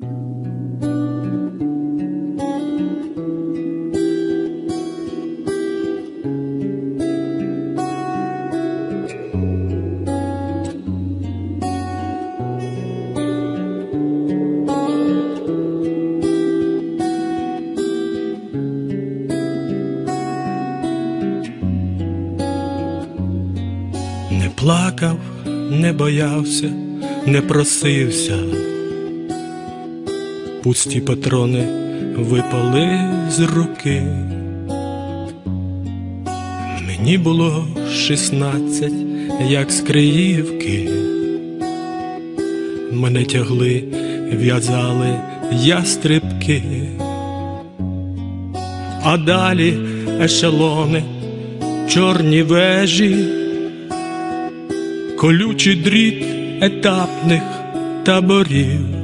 Не плакав, не боявся, не просився. Пусті патрони випали з руки. Мені було шістнадцять, як з Криївки. Мене тягли, в'язали ястрибки, а далі ешелони, чорні вежі колючий дріт етапних таборів,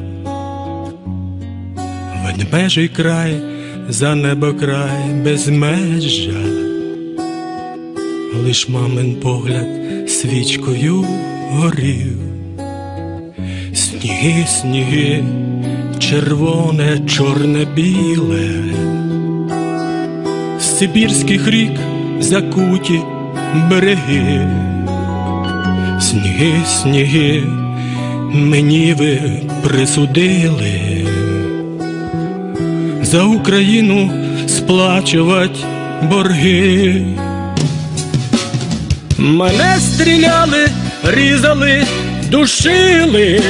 ведмежий край за небокрай безмежжя, лиш мамин погляд свічкою горів, сніги, сніги, червоне, чорне, біле, з Сибірських рік закуті береги. Сніги, сніги, мені ви присудили за Україну сплачувати борги. Мене стріляли, різали, душили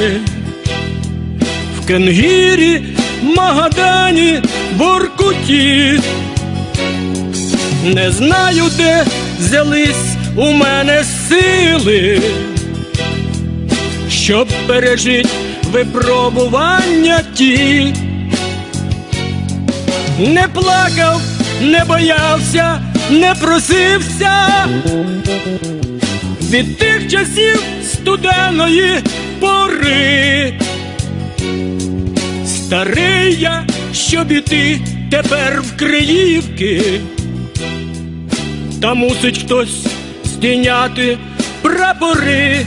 в Кенгірі, Магадані, Воркуті. Не знаю, де взялись у мене сили, щоб пережить випробування ті. Не плакав, не боявся, не просився від тих часів студеної пори. Старий я, щоб іти тепер в Криївки та мусить хтось здійняти прапори.